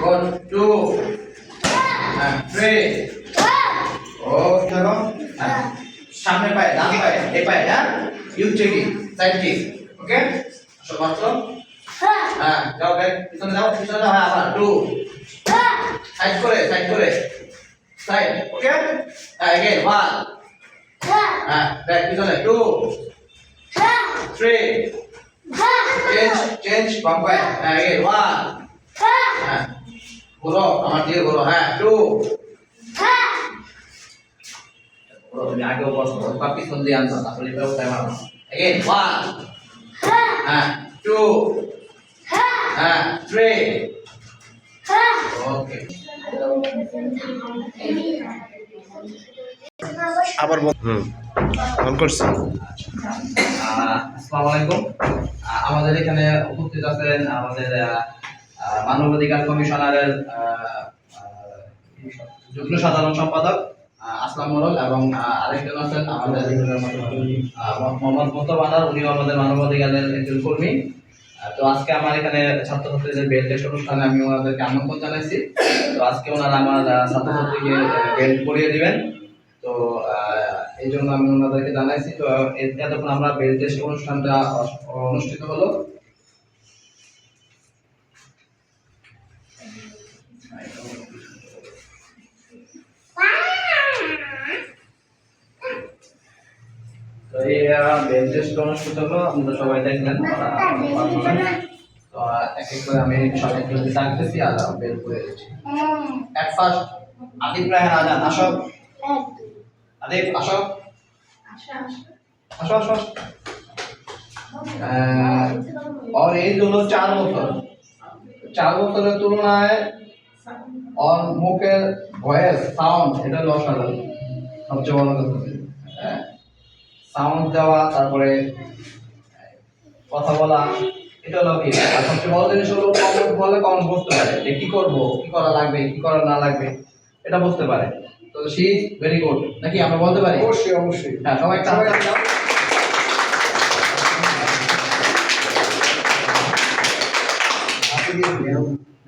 One, two, হ্যাঁ, three. দেখো হ্যাঁ, সামনে পায়ে ডান পায়ে এই পায়ে হ্যাঁ? You checking side kick okay সব মাত্র। হ্যাঁ যাও ব্যাক পিছনে যাও পিছনে যাও হ্যাঁ আবার টু সাইড করে সাইড করে। সাইড ওকে হ্যাঁ এগেইন ওয়ান হ্যাঁ ব্যাক পিছনে টু থ্রি চেঞ্জ চেঞ্জ বাম পায়ে। হ্যাঁ এগেইন ওয়ান হ্যাঁ। ঘোরো আমার হ্যাঁ টু তুমি আগেও বসো দিয়ে আনছো? উঠায় মারো এগেইন ওয়ান হ্যাঁ। টু হ্যাঁ। থ্রি ওকে আবার বল। হুম অন করছি। আসসালামু আলাইকুম। আমাদের এখানে উপস্থিত আছেন আমাদের মানবাধিকার কমিশনারের যুগ্ম সাধারণ সম্পাদক আসলাম মোরল এবং আরেকজন আছেন আমাদের মোহাম্মদ মোস্তফানার উনিও আমাদের মানবাধিকারের একজন কর্মী। তো আজকে আমার এখানে ছাত্রছাত্রীদের বেল টেস্ট অনুষ্ঠানে আমি ওনাদেরকে আমন্ত্রণ জানাইছি। তো আজকে ওনারা আমার ছাত্রছাত্রীকে বেল পড়িয়ে দিবেন। তো এই জন্য আমি ওনাদেরকে জানাইছি। তো এতক্ষণ আমরা বেল টেস্ট অনুষ্ঠানটা অনুষ্ঠিত হলো। তো এই বেল টেস্ট অনুষ্ঠিত হলো আপনারা সবাই দেখলেন তো এক এক করে আমি সবাইকে ডাকতেছি আর বেল করে দিচ্ছি। এট ফার্স্ট আদিব রায়হান আজান আসো। আদিব আসো। আসো আসো। আহ, ওর এজ হলো চার বছর। চার বছরের তুলনায় ওর মুখের ভয়েস সাউন্ড এটা অসাধারণ সবচেয়ে বড় কথা। সাউন্ড দেওয়া তারপরে কথা বলা এটা হলো কি? আর সবচেয়ে বড় জিনিস হলো কমন বলে কমন বুঝতে পারে যে কি করব কি করা লাগবে কি করা না লাগবে এটা বুঝতে পারে। তো সি ভেরি গুড নাকি আমরা বলতে পারি? অবশ্যই অবশ্যই। হ্যাঁ সবাই হ্যাঁ?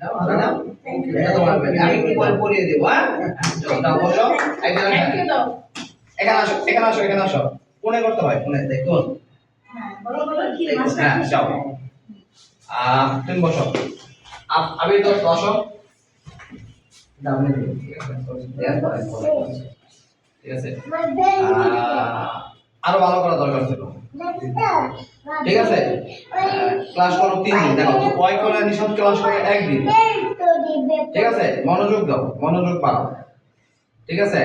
এখানে আসো, এখানে আসো, এখানে আসো। কোণে করতে হয়, কোণে, দেখুন। হ্যাঁ, যাও। তুমি বসো। আবির দোস্ত, বসো। ঠিক আছে? আরও ভালো করা দরকার ছিল। ঠিক আছে? ক্লাস করো তিন দিন। দেখো ভয় করে নিঃশব্দ ক্লাস করে একদিন। ঠিক আছে? মনোযোগ দাও মনোযোগ বাড়াও। ঠিক আছে?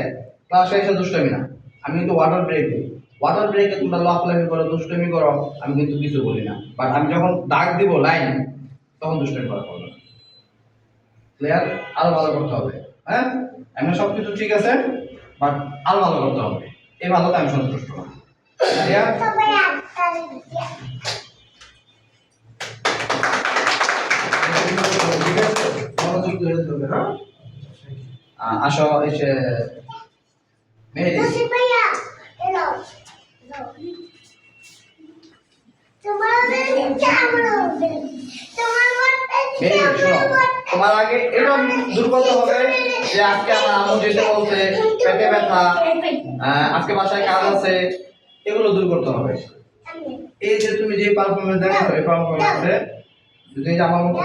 ক্লাসে এসে দুষ্টমি না। আমি কিন্তু ওয়াটার ব্রেক দিই। ওয়াটার ব্রেকে তোমরা লাফলাফি করো, দুষ্টমি করো, আমি কিন্তু কিছু বলি না। বাট আমি যখন ডাক দিব লাইন তখন দুষ্টমি করা করব ক্লিয়ার আরও ভালো করতে হবে। হ্যাঁ? এমন সব কিছু ঠিক আছে? বাট আরও ভালো করতে হবে। এই ভালোতে আমি সন্তুষ্ট না। হ্যাঁ? আসো, এসে, মেহেদি। তোমার আগে এরকম দুর্বলতা হবে যে আজকে আমার আম্মু যেতে বলছে, পেটে ব্যথা আজকে বাসায় কাজ আছে, এগুলো দূর করতে হবে। এই যে তুমি যে পারফরমেন্স দেখো এই পারফরমেন্সে যদি আমার মতো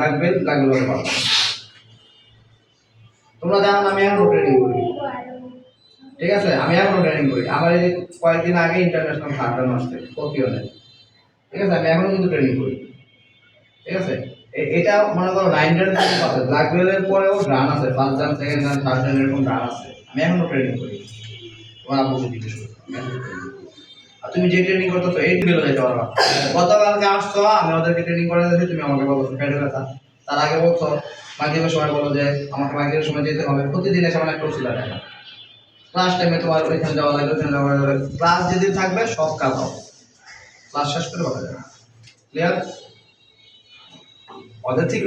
লাগবে বলে পারো। তোমরা জানো আমি এখনও ট্রেনিং করি। ঠিক আছে? আমি এখনও ট্রেনিং করি। আমার এই কয়েকদিন আগে ইন্টারন্যাশনাল খাটানো আসছে টোকিওতে ঠিক আছে? আমি এখনও কিন্তু ট্রেনিং করি। ঠিক আছে? এটা মনে করো নাইন টেন আছে ব্ল্যাক বেলের পরেও রান আছে। First run second run third run এরকম রান আছে। আমি এখনও ট্রেনিং করি তোমার আব্বুকে জিজ্ঞেস। আর তুমি যে ট্রেনিং করতেছো এই বেরো যাইতে পারবা গতকালকে আসছো, আমি ওদেরকে ট্রেনিং করে দিয়েছি, তুমি আমাকে বলো পেটে ব্যথা তার আগে বলছো মাগরিবের সময় বলো যে, আমাকে মাগরিবের সময় যেতে হবে। প্রতিদিন এসে আমার একটা দেখা। ক্লাস টাইমে তোমার ওইখানে যাওয়া লাগবে ওইখানে যাওয়া লাগবে। ক্লাস যেদিন থাকবে, সব কাজ হবে। ক্লাস শেষ করে বলা যাবে ক্লিয়ার ওদের থেকে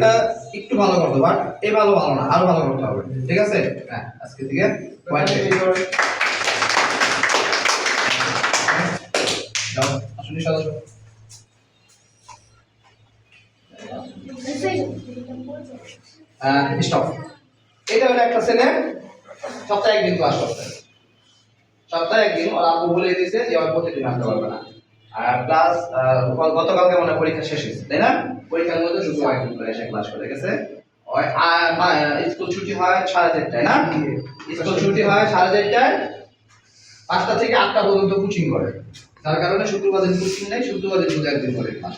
একটু ভালো করতে বাট এই ভালো ভালো না, আরও ভালো করতে হবে, ঠিক আছে? হ্যাঁ আজকে থেকে এটা হলো একটা ছেলে, সপ্তাহে একদিন ক্লাস করতে। সপ্তাহে একদিন, ওর আব্বু বলে দিয়েছে যে, ওর প্রতিদিন আসতে পারবে না। আর প্লাস গতকালকে মনে পরীক্ষা শেষ হয়েছে, তাই না? পরীক্ষার মধ্যে শুধু একদিন করে এসে ক্লাস করে গেছে স্কুল ছুটি হয় সাড়ে চারটায় না? স্কুল ছুটি হয় সাড়ে চারটায় পাঁচটা থেকে আটটা পর্যন্ত কোচিং করে। তার কারণে শুক্রবার দিন কোচিং নেই শুক্রবার দিন শুধু একদিন করে। ক্লাস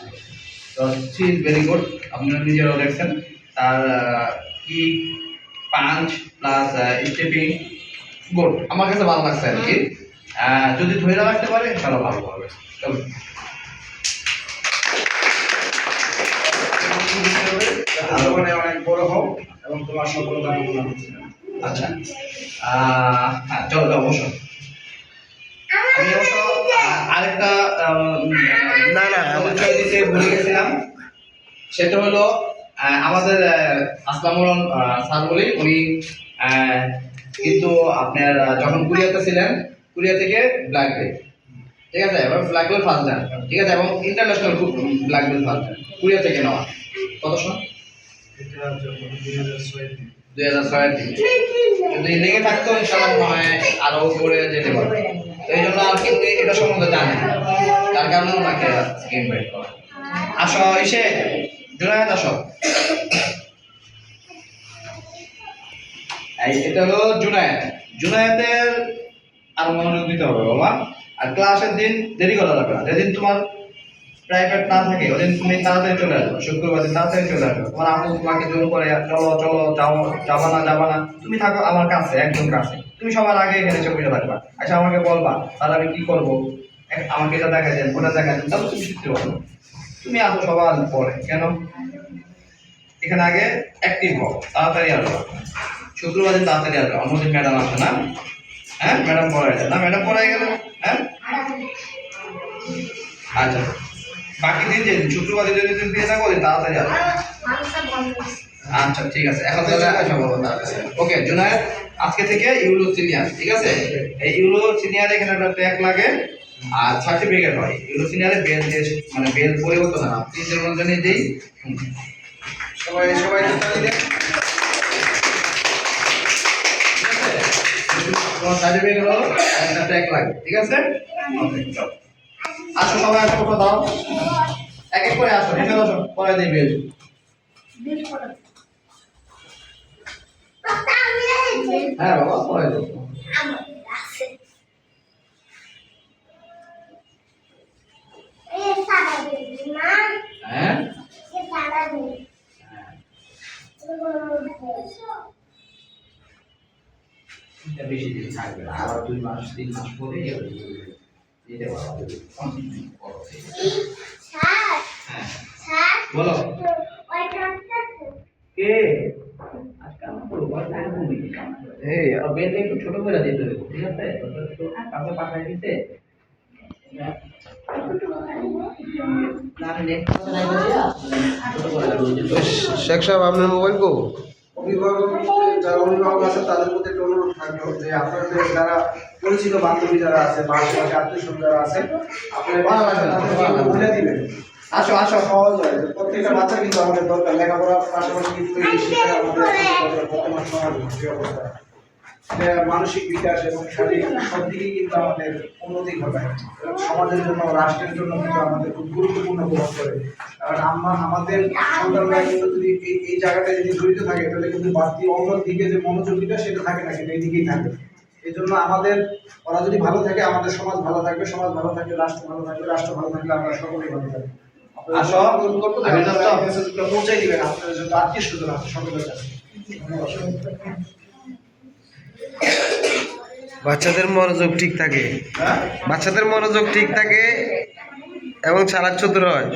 তো সি ইজ ভেরি গুড আপনারা নিজেরাও দেখছেন। তার কি পাঞ্চ প্লাস স্টেপিং গুড আমার কাছে ভালো লাগছে আর কি। আহ, যদি ধরে রাখতে পারে ইনশাআল্লাহ ভালো হবে। জীবনে অনেক বড় হোক এবং তোমার সফলতা করছি আচ্ছা হ্যাঁ চলো যাও বসো। আমি অবশ্য আহ, আরেকটা না, না, পরিচয় দিতে ভুলে গেছিলাম সেটা হলো আমাদের রহমান, স্যার বলি উনি কিন্তু আপনার যখন কুরিয়াতে ছিলেন কুরিয়া থেকে ব্ল্যাক বেল্ট ঠিক আছে? এবার ব্ল্যাক বেল্ট ফার্স্ট ঠিক আছে? এবং international black belt first Korea থেকে নেওয়া। কত এটা দুই হাজার ছয়ের দিকে যদি লেগে থাকতো ইনশাল্লাহ মনে হয় আরও উপরে যেতে পারবে এই জন্য আর কেউ এটা সম্বন্ধে জানে তার কারণে ওনাকে করা। আসো এসে জুনায়েদ আসো। এই এটা হলো জুনায়েদ জুনায়েদের আরও মনোযোগ দিতে হবে বাবা। আর ক্লাসের দিন দেরি করা যাবে না যেদিন তোমার প্রাইভেট না থাকে ওদিন তুমি তাড়াতাড়ি চলে আসবে শুক্রবার দিন তাড়াতাড়ি চলে আসবে তোমার আপু তোমাকে জোর করে, চলো চলো, যাও, যাবা না যাবা না। তুমি থাকো আমার কাছে, একদম কাছে। তুমি সবার আগে এখানে বসে থাকবা আচ্ছা আমাকে বলবা, তাহলে আমি কি করব? আমাকে এটা দেখা দেন, ওটা দেখা দেন, তাহলে তুমি শিখতে পারো। তুমি আসো সবার পরে, কেন? এখানে আগে অ্যাক্টিভ হও, তাড়াতাড়ি আসবে শুক্রবার দিন তাড়াতাড়ি আসবে অন্যদিন ম্যাডাম আসে না? হ্যাঁ ম্যাডাম পড়ায় না? ম্যাডাম পড়ায় গেল? হ্যাঁ? আচ্ছা। বাকি দিন যে শুক্রবার দিন যদি তুমি বিয়ে না করি তাড়াতাড়ি আসবে আচ্ছা ঠিক আছে। এখন তাহলে আসা বলব ওকে জুনায়েদ আজকে থেকে ইউলো সিনিয়র ঠিক আছে? এই ইউলো সিনিয়র এখানে একটা ট্যাগ লাগে আর সার্টিফিকেট হয়। ইউলো সিনিয়রে বেল দিয়ে মানে বেল পরিবর্তন হয় না। তিনজনের মধ্যে নিয়ে দিই। সবাই সবাই দেন। সার্টিফিকেট হলো একটা ট্যাগ লাগে ঠিক আছে? ওকে চলো। আসো সবাই আসো কোথাও দাও এক এক করে আসো এখানে আসো পরে দিই বেল হ্যাঁ বাবা পরে দেবো হ্যাঁ এটা বেশি দিন থাকবে না আবার দুই মাস তিন মাস পরে দিতে করো হ্যাঁ বলো। কে? পুরো বয়স একদম বেশি কাম করে। ছোট করে দিতে হবে ঠিক আছে? তোদের পাঠাই দিতে? শেখ সাহেব আপনার মোবাইল কো? অভিভাবক যারা অভিভাবক আছে, তাদের প্রতি আপনাদের যারা পরিচিত বান্ধবী যারা আছে, বা আত্মীয় যারা আছে আপনারা বলে দিবেন। আসো আসো সহজ প্রত্যেকটা বাচ্চা কিন্তু আমাদের দরকার। লেখাপড়ার পাশাপাশি কিন্তু মানসিক বিকাশ এবং শারীরিক সব দিকেই কিন্তু আমাদের উন্নতি ঘটায়। সমাজের জন্য রাষ্ট্রের জন্য কিন্তু আমাদের খুব গুরুত্বপূর্ণ প্রভাব করে কারণ আমরা আমাদের সন্তানরা কিন্তু যদি এই এই জায়গাটায় যদি জড়িত থাকে তাহলে কিন্তু বাড়তি অন্য দিকে যে মনোযোগীটা সেটা থাকে না কিন্তু এই দিকেই থাকে। এই জন্য আমাদের ওরা যদি ভালো থাকে আমাদের সমাজ ভালো থাকবে সমাজ ভালো থাকবে রাষ্ট্র ভালো থাকবে রাষ্ট্র ভালো থাকলে আমরা সকলেই ভালো থাকব। আসো, আমি আমি যাচ্ছি। মেসেজটা পৌঁছে দিবেন আপনাদের যত আত্মীয় স্বজন আছে সকলের কাছে। বাচ্চাদের মনোযোগ ঠিক থাকে। বাচ্চাদের মনোযোগ ঠিক থাকে এবং চতুর হয়।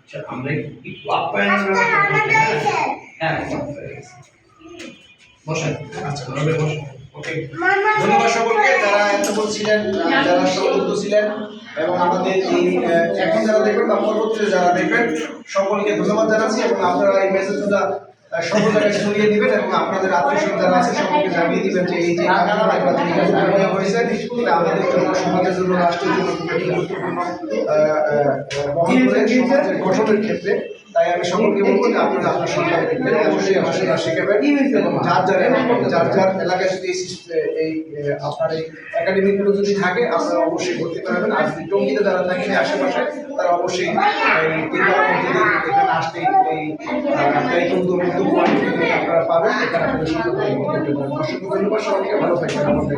আচ্ছা, ব্যবস্থা করতে হ্যাঁ? বসেন আচ্ছা বসেন ওকে ধন্যবাদ সকলকে যারা এত বলছিলেন যারা সহযুক্ত ছিলেন। এবং আমাদের এই এখন যারা দেখবেন বা পরবর্তীতে যারা দেখবেন, সকলকে ধন্যবাদ জানাচ্ছি এবং আপনারা এই মেসেজটা সকল জায়গায় ছড়িয়ে দিবেন এবং আপনাদের আত্মীয় যারা আছে সকলকে জানিয়ে দিবেন যে এই যে একবার তিনি হয়েছে আমাদের জন্য সমাজের জন্য, রাষ্ট্রের জন্য গঠনের ক্ষেত্রে তাই আমি সকলকে বলব যে আপনারা আপনার সন্তানকে অবশ্যই সেটা শেখাবেন। যার যার যার যার এলাকায় যদি এই আপনার এই একাডেমিগুলো যদি থাকে, আপনারা অবশ্যই ভর্তি করাবেন আর যদি টঙ্গিতে যারা থাকেন আশেপাশে, তারা অবশ্যই এখানে আসলে এই আপনারা পাবেন এখানে আপনাদের সুন্দর অসংখ্য ধন্যবাদ সবাইকে। ভালো থাকবেন। আমাদের